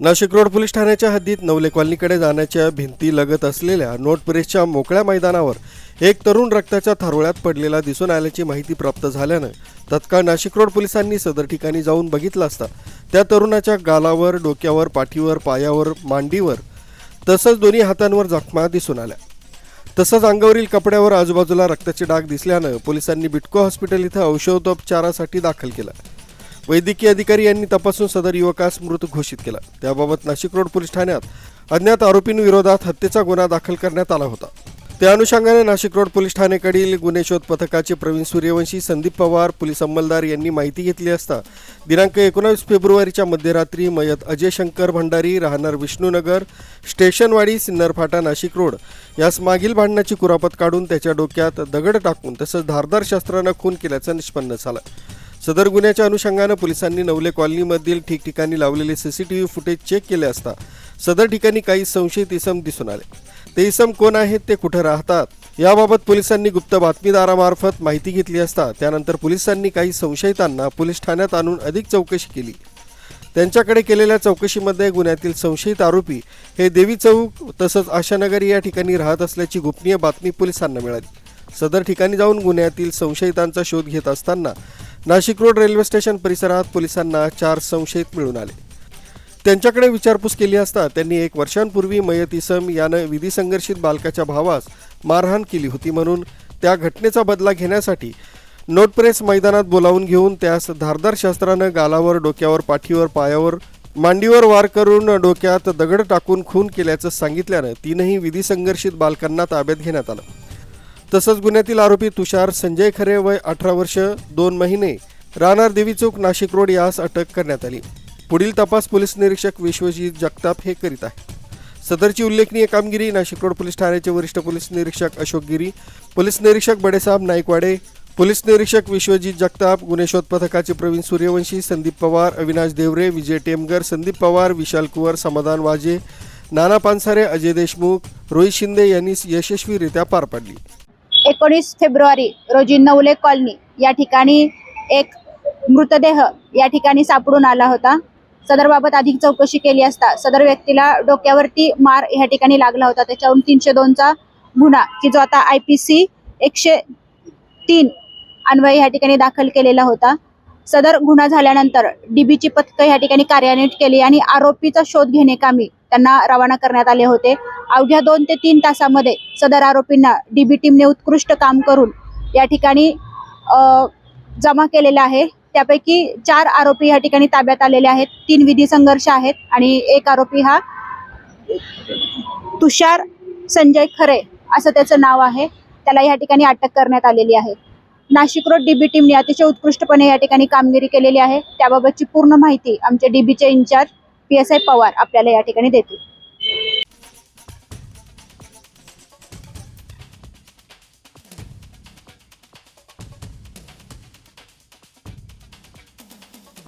Nashik road police ठाण्याच्या हद्दीत नवले कॉलनीकडे जाण्याच्या भिंती लगत असलेल्या नोट प्रेसच्या मोकळ्या मैदानावर एक तरुण रक्ताच्या थारोळ्यात पडलेला दिसून आल्याची माहिती प्राप्त झाल्यानं तत्काळ नाशिक रोड पोलिसांनी सदर ठिकाणी जाऊन बघितलं असता त्या तरुणाच्या गालावर डोक्यावर पाठीवर पायावर मांडीवर तसंच दोन्ही हातांवर जखमा दिसून आल्या. तसंच अंगावरील कपड्यावर आजूबाजूला रक्ताचे डाग दिसल्यानं पोलिसांनी बिटको हॉस्पिटल इथं औषधोपचारासाठी दाखल केलं. वैद्यकीय अधिकारी यांनी तपासून सदर युवकास मृत घोषित केला. त्याबाबत नाशिक रोड पोलीस ठाण्यात अज्ञात आरोपींविरोधात हत्येचा गुन्हा दाखल करण्यात आला होता. त्या अनुषंगाने नाशिक रोड पोलीस ठाणेकडील गुन्हे शोध पथकाचे प्रवीण सूर्यवंशी संदीप पवार पोलीस अंमलदार यांनी माहिती घेतली असता दिनांक एकोणावीस फेब्रुवारीच्या मध्यरात्री मयत अजय शंकर भंडारी राहणार विष्णूनगर स्टेशनवाडी सिन्नरफाटा नाशिक रोड यास मागील भांडणाची कुरापत काढून त्याच्या डोक्यात दगड टाकून तसंच धारदार शस्त्रानं खून केल्याचं निष्पन्न झालं. सदर गुन्ह्याच्या अनुषंगानं पोलिसांनी नवले कॉलनीमधील ठिकठिकाणी लावलेले सीसीटीव्ही फुटेज चेक केले असता सदर ठिकाणी काही संशयित इसम दिसून आले. ते इसम कोण आहेत ते कुठं राहतात याबाबत पोलिसांनी गुप्त बातमीदारामार्फत माहिती घेतली असता त्यानंतर पोलिसांनी काही संशयितांना पोलीस ठाण्यात आणून अधिक चौकशी केली. त्यांच्याकडे केलेल्या चौकशीमध्ये गुन्ह्यातील संशयित आरोपी हे देवी चौक तसंच आशानगरी या ठिकाणी राहत असल्याची गोपनीय बातमी पोलिसांना मिळाली. सदर ठिकाणी जाऊन गुन्ह्यातील संशयितांचा शोध घेत असताना नाशिक रोड रेल्वे स्टेशन परिसरात पोलिसांना चार संशयित मिळून आले. त्यांच्याकडे विचारपूस केली असता त्यांनी एक वर्षांपूर्वी मयत इसम यानं विधी संघर्षित बालकाच्या भावास मारहाण केली होती म्हणून त्या घटनेचा बदला घेण्यासाठी नोट प्रेस मैदानात बोलावून घेऊन त्यास धारदार शस्त्रानं गालावर डोक्यावर पाठीवर पायावर मांडीवर वार करून डोक्यात दगड टाकून खून केल्याचं सांगितल्यानं तीनही विधी संघर्षित बालकांना ताब्यात घेण्यात आलं. तसंच गुन्ह्यातील आरोपी तुषार संजय खरे वय अठरा वर्ष दोन महिने. राहणार देवी चौक नाशिक रोड यास अटक करण्यात आली. पुढील तपास पोलीस निरीक्षक विश्वजित जगताप हे करीत आहे सदरची उल्लेखनीय कामगिरी नाशिक रोड पोलीस ठाण्याचे वरिष्ठ पोलीस निरीक्षक अशोक गिरी पोलीस निरीक्षक बडेसाहेब नाईकवाडे पोलीस निरीक्षक विश्वजित जगताप गुन्हे शोध पथकाचे प्रवीण सूर्यवंशी संदीप पवार अविनाश देवरे विजय टेमगर संदीप पवार विशाल कुवर समाधान वाजे नाना पानसारे अजय देशमुख रोहित शिंदे यांनी यशस्वीरित्या पार पाडली. एकोणीस फेब्रुवारी रोजी नवले कॉलनी या ठिकाणी एक मृतदेह या ठिकाणी सापडून आला होता. सदरबाबत अधिक चौकशी केली असता सदर व्यक्तीला डोक्यावरती मार या ठिकाणी लागला होता. त्याच्यावरून तीनशे दोनचा गुन्हा की जो आता आय पी सी एकशे तीन अन्वय या ठिकाणी दाखल केलेला होता. सदर गुन्हा झाल्यानंतर डीबीची पथकं या ठिकाणी कार्यान्वित केली आणि आरोपीचा शोध घेणे कामी त्यांना रवाना करण्यात आले होते. अवघ्या दोन ते तीन तासामध्ये सदर आरोपींना डीबी टीमने उत्कृष्ट काम करून या ठिकाणी अ, जमा केलेला आहे. त्यापैकी चार आरोपी या ठिकाणी ताब्यात आलेले आहेत. तीन विधी संघर्ष आहेत आणि एक आरोपी हा तुषार संजय खरे असं त्याचं नाव आहे. त्याला या ठिकाणी अटक करण्यात आलेली आहे. नाशिक रोड डीबी टीमने अतिशय उत्कृष्टपणे या ठिकाणी कामगिरी केलेली आहे. त्याबाबतची पूर्ण माहिती आमच्या डीबीचे incharge P S I Pawar आपल्याला या ठिकाणी देतील.